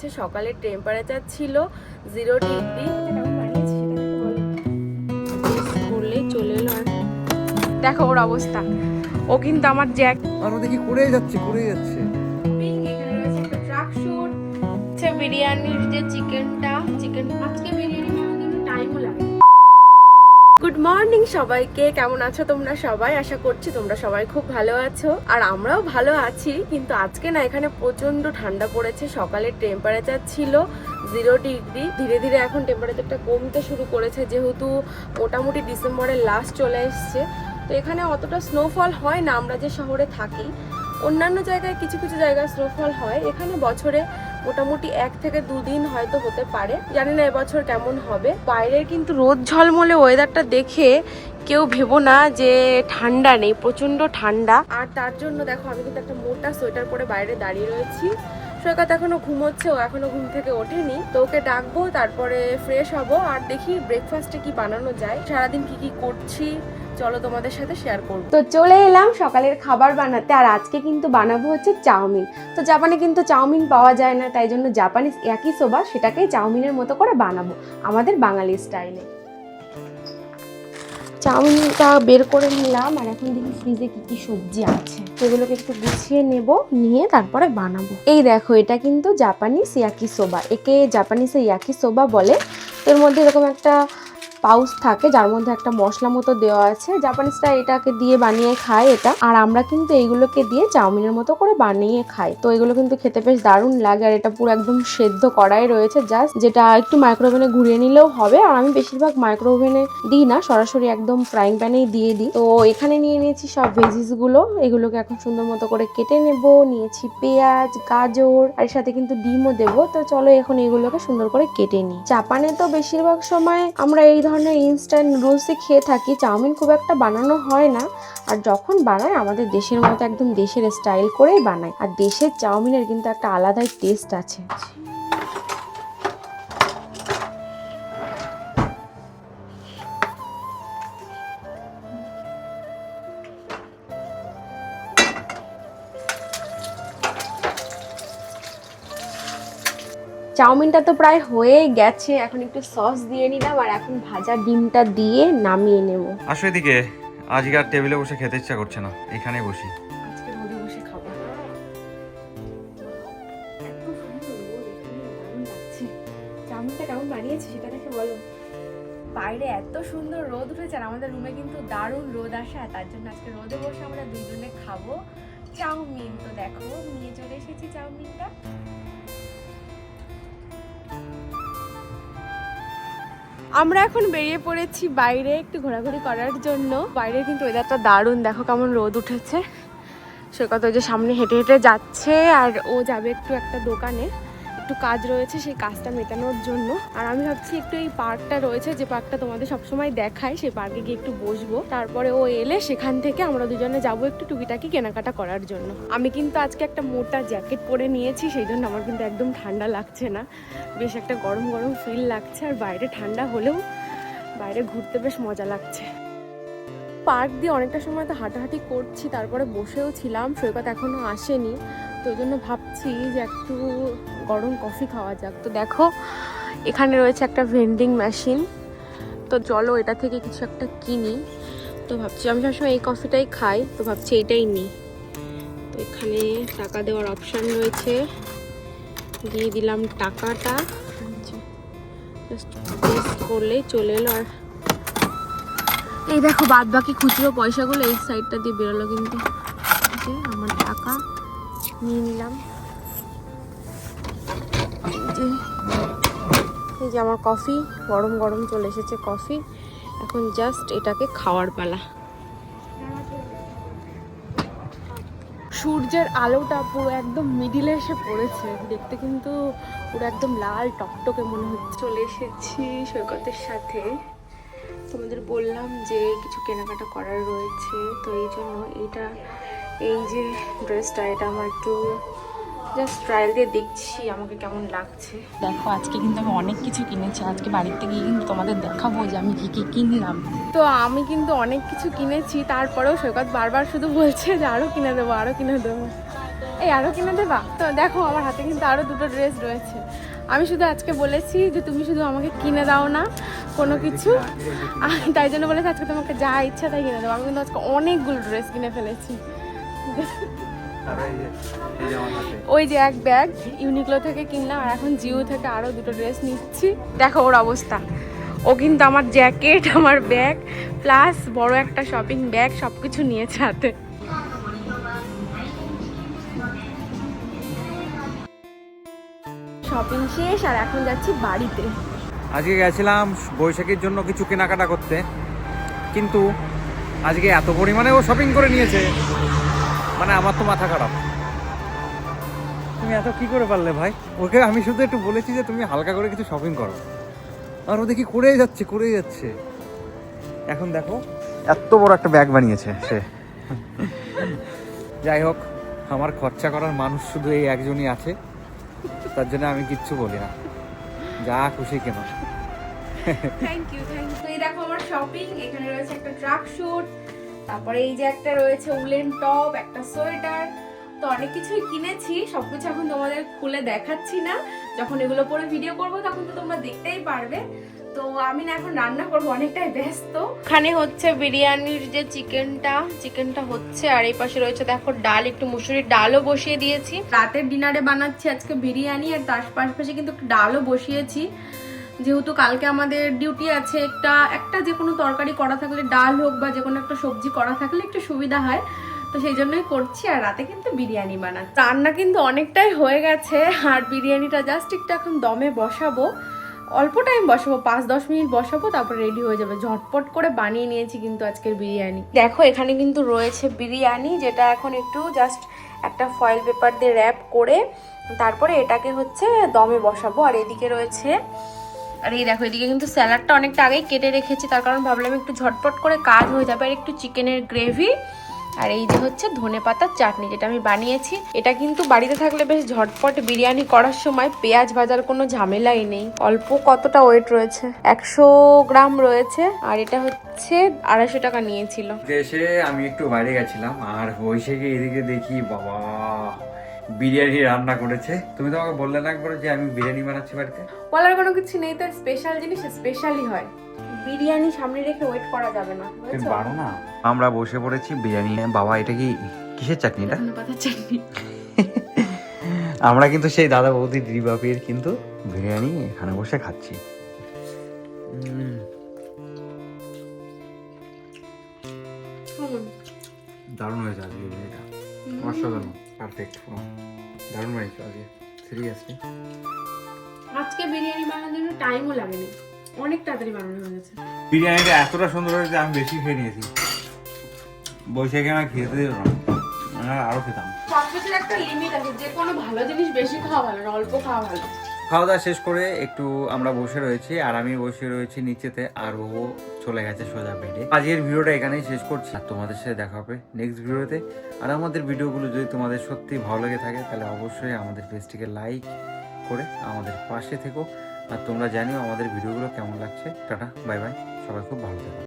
হচ্ছে সকালের টেম্পারেচার ছিল জিরো ডিগ্রি করলেই চলে এলো আর দেখো ওর অবস্থা। ও কিন্তু আমার জ্যাক আর ও দেখি কুড়ে যাচ্ছে কুড়ে যাচ্ছে। এখানে রয়েছে একটা ট্রাক শুট হচ্ছে বিরিয়ানির যে চিকেনটা চিকেন আজকে বিরিয়ানি টাইমও লাগে। গুড মর্নিং সবাইকে, কেমন আছো তোমরা সবাই? আশা করছি তোমরা সবাই খুব ভালো আছো। আর আমরাও ভালো আছি, কিন্তু আজকে না এখানে প্রচণ্ড ঠান্ডা পড়েছে, সকালের টেম্পারেচার ছিল জিরো ডিগ্রি ধীরে ধীরে এখন টেম্পারেচারটা কমতে শুরু করেছে, যেহেতু মোটামুটি ডিসেম্বরের লাস্ট চলে এসছে। তো এখানে অতটা স্নোফল হয় না, আমরা যে শহরে থাকি, অন্যান্য জায়গায় কিছু কিছু জায়গায় স্নোফল হয়। এখানে বছরে মোটামুটি এক থেকে দুদিন হয়তো হতে পারে। জানি না এবছর কেমন হবে। বাইরের কিন্তু রোদ ঝলমলে ওয়েদারটা দেখে কেউ ভেবো না যে ঠান্ডা নেই প্রচণ্ড ঠান্ডা। আর তার জন্য দেখো, আমি কিন্তু একটা মোটা সোয়েটার পরে বাইরে দাঁড়িয়ে রয়েছি। সৈকত এখনও ঘুমোচ্ছে, ও এখনও ঘুম থেকে ওঠেনি। তো ওকে ডাকবো, তারপরে ফ্রেশ হব, আর দেখি ব্রেকফাস্টে কি বানানো যায়। সারাদিন কি কি করছি চলো তোমাদের সাথে শেয়ার করব। তো চলে এলাম সকালের খাবার বানাতে, আর আজকে কিন্তু বানাবো হচ্ছে চাউমিন। তো জাপানে কিন্তু চাউমিন পাওয়া যায় না, তাই জন্য জাপানিজ একই সোবা সেটাকে চাউমিনের মতো করে বানাবো আমাদের বাঙালি স্টাইলে। চাউমিনটা বের করে নিলাম, আর এখন দেখি ফ্রিজে কি কি সবজি আছে। সেগুলোকে একটু গুছিয়ে নেব, নিয়ে তারপরে বানাবো। এই দেখো, এটা কিন্তু জাপানিজ ইয়াকি সোবা, একে জাপানিজে ইয়াকি সোবা বলে। এর মধ্যে এরকম একটা পাউচ থাকে, যার মধ্যে একটা মশলা মতো দেওয়া আছে। জাপানিজরা এটাকে দিয়ে বানিয়ে খায় এটা। আর আমরা কিন্তু এইগুলোকে দিয়ে চাউমিনের মতো করে বানিয়ে খাই। তো এগুলো কিন্তু খেতে বেশ দারুণ লাগে। আর এটা পুরো একদম সেদ্ধ করাই রয়েছে জাস্ট যেটা একটু মাইক্রোওভেনে ঘুরিয়ে নিলেও হবে। আর আমি বেশিরভাগ মাইক্রোওভেনে দিই না, সরাসরি একদম ফ্রাইং প্যানেই দিয়ে দিই। তো এখানে নিয়ে নিয়েছি সব ভেজিসগুলো এগুলোকে এখন সুন্দর মতো করে কেটে নেব। নিয়েছি পেঁয়াজ, গাজর, আর এর সাথে কিন্তু ডিমও দেবো। তো চলো এখন এগুলোকে সুন্দর করে কেটে নিই। জাপানে তো বেশিরভাগ সময় আমরা এই ধরনের ইনস্ট্যান্ট নুডলসই খেয়ে থাকি, চাউমিন খুব একটা বানানো হয় না। আর যখন বানায়, আমাদের দেশের মতো একদম দেশের স্টাইল করেই বানায়। আর দেশের চাউমিনের কিন্তু একটা আলাদাই টেস্ট আছে। চাউমিনটা তো প্রায় হয়ে গেছে। এখন একটু সস দিয়ে নিলাম আর এখন ভাজা ডিমটা দিয়ে নামিয়ে নেব। আসো এদিকে। আজকে আর টেবিলে বসে খেতে ইচ্ছা করছে না। এখানেই বসি। আজকে রোদে বসে খাব। এখানে চাউমিনটা কেমন বানিয়েছে সেটা দেখে বলো। বাইরে এত সুন্দর রোদ উঠেছে আর আমাদের রুমে কিন্তু দারুণ রোদ আসে আর তার জন্য আজকে রোদে বসে আমরা দুজনে খাব চাউমিন। তো দেখো নিয়ে চলে এসেছি চাউমিনটা। আমরা এখন বেরিয়ে পড়েছি বাইরে একটু ঘোরাঘুরি করার জন্য। বাইরে কিন্তু ওয়েদারটা দারুণ। দেখো কেমন রোদ উঠেছে। সে কথা যে সামনে হেঁটে হেঁটে যাচ্ছে আর ও যাবে একটু একটা দোকানে। একটু কাজ রয়েছে, সেই কাজটা মেটানোর জন্য। আর আমি ভাবছি একটু এই পার্কটা রয়েছে, যে পার্কটা তোমাদের সবসময় দেখায়, সেই পার্কে গিয়ে একটু বসবো। তারপরে ও এলে সেখান থেকে আমরা দুজনে যাব একটু টুকিটাকি কেনাকাটা করার জন্য। আমি কিন্তু আজকে একটা মোটা জ্যাকেট পরে নিয়েছি, সেই জন্য আমার কিন্তু একদম ঠান্ডা লাগছে না। বেশ একটা গরম গরম ফিল লাগছে, আর বাইরে ঠান্ডা হলেও বাইরে ঘুরতে বেশ মজা লাগছে। পার্ক দিয়ে অনেকটা সময় তো হাঁটাহাঁটি করছি, তারপরে বসেও ছিলাম, সৈকত এখনও আসেনি। তো জন্য ভাবছি যে একটু গরম কফি খাওয়া যাক। তো দেখো, এখানে রয়েছে একটা ভেন্ডিং মেশিন তো চলো এটা থেকে কিছু একটা কিনি। তো ভাবছি, আমি সবসময় এই কফিটাই খাই, তো ভাবছি এইটাই নিই। তো এখানে টাকা দেওয়ার অপশান রয়েছে। দিয়ে দিলাম টাকাটা। করলেই চলে এলো আর এই দেখো বাদ বাকি খুচরো পয়সাগুলো এই সাইডটা দিয়ে বেরোলো কিন্তু। আমার টাকা, নিয়ে নিলাম। এই যে আমার কফি গরম গরম চলে এসেছে কফি। এখন জাস্ট এটাকে খাওয়ার পালা। সূর্যের আলোটা পুরো একদম মিডিলে এসে পড়েছে। দেখতে কিন্তু পুরো একদম লাল টকটকে মনে হচ্ছে। চলে এসেছি সৈকতের সাথে। তোমাদের বললাম যে কিছু কেনাকাটা করার রয়েছে তো এই জন্য এইটা এই যে ড্রেসটা এটা আমার একটু জাস্ট ট্রায়াল দিয়ে দেখছি আমাকে কেমন লাগছে। দেখো আজকে কিন্তু আমি অনেক কিছু কিনেছি। আজকে বাড়িতে গিয়ে কিন্তু তোমাদের দেখাবো যে আমি কী কী কিনলাম। তো আমি কিন্তু অনেক কিছু কিনেছি তারপরেও সৈকত বারবার শুধু বলছে যে আরও কিনে দেবো আরও কিনে দেবো। এই আরও কিনে দেবা? তো দেখো আমার হাতে কিন্তু আরও দুটো ড্রেস রয়েছে। আমি শুধু আজকে বলেছি যে তুমি শুধু আমাকে কিনে দাও না কোনো কিছু। তাই জন্য বলেছি আজকে তোমাকে যা ইচ্ছা তাই কিনে দেবো। আমি কিন্তু আজকে অনেকগুলো ড্রেস কিনে ফেলেছি। ওই যে এক ব্যাগ ইউনিক্লো থেকে কিনলাম আর এখন জিও থেকে আরও দুটো ড্রেস নিচ্ছি। দেখো ওর অবস্থা। ও কিন্তু আমার জ্যাকেট আমার ব্যাগ প্লাস বড় একটা শপিং ব্যাগ সব কিছু নিয়েছে হাতে। শপিং শেষ আর এখন যাচ্ছি বাড়িতে। আজকে গেছিলাম বৈশাখীর জন্য কিছু কেনাকাটা করতে। কিন্তু আজকে এত পরিমাণে ও শপিং করে নিয়েছে। মানে আমার তো মাথা খারাপ। তুমি এত কি করে পারলে ভাই? ওকে আমি শুধু একটু বলেছি যে তুমি হালকা করে কিছু শপিং করো। আর ও দেখি করেই যাচ্ছে করেই যাচ্ছে। এখন দেখো এত বড় একটা ব্যাগ বানিয়েছে সে। যাই হোক আমার খরচা করার মানুষ শুধু এই একজনই আছে। তার জন্য আমি কিচ্ছু বলি না। যা খুশি কেন। থ্যাংক ইউ থ্যাংক ইউ এই দেখো আমার শপিং এখানে রয়েছে একটা ট্রাক শুট তারপরে এই যে একটা রয়েছে উলেন টপ একটা সোয়েটার। তো অনেক কিছুই কিনেছি সবকিছু এখন তোমাদের খুলে দেখাচ্ছি না। যখন এগুলো পরে ভিডিও করব তখন তো তোমরা দেখতেই পারবে। তো আমি না এখন রান্না করব অনেকটাই ব্যস্ত। এখানে হচ্ছে বিরিয়ানির যে চিকেনটা চিকেনটা হচ্ছে আর এই পাশে রয়েছে দেখো ডাল একটু মুসুরির ডালও বসিয়ে দিয়েছি। রাতের ডিনারে বানাচ্ছি আজকে বিরিয়ানি আর তার পাশাপাশি কিন্তু ডালও বসিয়েছি। যেহেতু কালকে আমাদের ডিউটি আছে, একটা একটা যে কোনো তরকারি করা থাকলে, ডাল হোক বা যে কোনো একটা সবজি করা থাকলে একটু সুবিধা হয়। তো সেই জন্যই করছি, আর রাতে কিন্তু বিরিয়ানি বানাচ্ছি। রান্না কিন্তু অনেকটাই হয়ে গেছে, আর বিরিয়ানিটা জাস্ট একটু এখন দমে বসাবো। অল্প টাইম বসাবো, পাঁচ, দশ মিনিট বসাবো, তারপর রেডি হয়ে যাবে। ঝটপট করে বানিয়ে নিয়েছি কিন্তু আজকের বিরিয়ানি। দেখো, এখানে কিন্তু রয়েছে বিরিয়ানি, যেটা এখন একটু জাস্ট একটা ফয়েল পেপার দিয়ে র্যাপ করে, তারপরে এটাকে হচ্ছে দমে বসাবো। আর এদিকে রয়েছে আর এই দেখো, এদিকে কিন্তু স্যালাডটা অনেকটা আগেই কেটে রেখেছি, তার কারণ ভাবলাম একটু ঝটপট করে কাজ হয়ে যাবে, আর একটু চিকেনের গ্রেভি। আর এই যে হচ্ছে ধনে পাতার চাটনি যেটা আমি বানিয়েছি, এটা কিন্তু বাড়িতে থাকলে বেশ ঝটপট বিরিয়ানি করার সময় পেঁয়াজ ভাজার কোনো ঝামেলাই নেই। অল্প কতটা ওয়েট রয়েছে? একশো গ্রাম রয়েছে, আর এটা হচ্ছে আড়াইশো টাকা নিয়েছিল। এসে আমি একটু বাইরে গেছিলাম, আর বৈশাখে এদিকে দেখি, বাবা বিরিয়ানি রান্না করেছে। তুমি তো আমাকে বললে না একবার যে আমি বিরিয়ানি বানাচ্ছি বাড়িতে। বলার কোনো কিছু নেই তো স্পেশাল জিনিস স্পেশালই হয়। বিরিয়ানি সামনে রেখে ওয়েট করা যাবে না বুঝেছ? বাড়ো না? আমরা বসে পড়েছি বিরিয়ানি বাবা এটা কি কিসের চাটনি এটা? চাটনি। আমরা কিন্তু সেই দাদা বৌদি দিদি বাপির কিন্তু বিরিয়ানি এখানে বসে খাচ্ছি। দারুণ হয়েছে আজকে বিরিয়ানিটা। অসাধারণ। পারফেক্ট দারুণ বানিয়েছো আজকে। সিরিয়াসলি আজকে বিরিয়ানি বানানোর জন্য টাইমও লাগেনি। অনেক তাড়াতাড়ি বানানো হয়ে গেছে। বিরিয়ানিটা এতটা সুন্দর হয়েছে আমি বেশি খেয়ে নিয়েছি। বৈশাখে আমার খেতে দেবো না। আমরা আরও খেতাম। সবকিছুর একটা লিমিট আছে। যে কোনো ভালো জিনিস বেশি খাওয়া ভালো না অল্প খাওয়া ভালো। খাওয়া দাওয়া শেষ করে একটু আমরা বসে রয়েছি, আর আমি বসে রয়েছি নিচেতে, আর ও চলে গেছে সোজা বেডে। আজকের ভিডিওটা এখানেই শেষ করছি, আর তোমাদের সাথে দেখা হবে নেক্সট ভিডিওতে। আর আমাদের ভিডিওগুলো যদি তোমাদের সত্যি ভালো লেগে থাকে, তাহলে অবশ্যই আমাদের পেজটিকে লাইক করে আমাদের পাশে থেকো। আর তোমরা জানিও আমাদের ভিডিওগুলো কেমন লাগছে। টাটা বাই বাই সবাই খুব ভালো থেকো।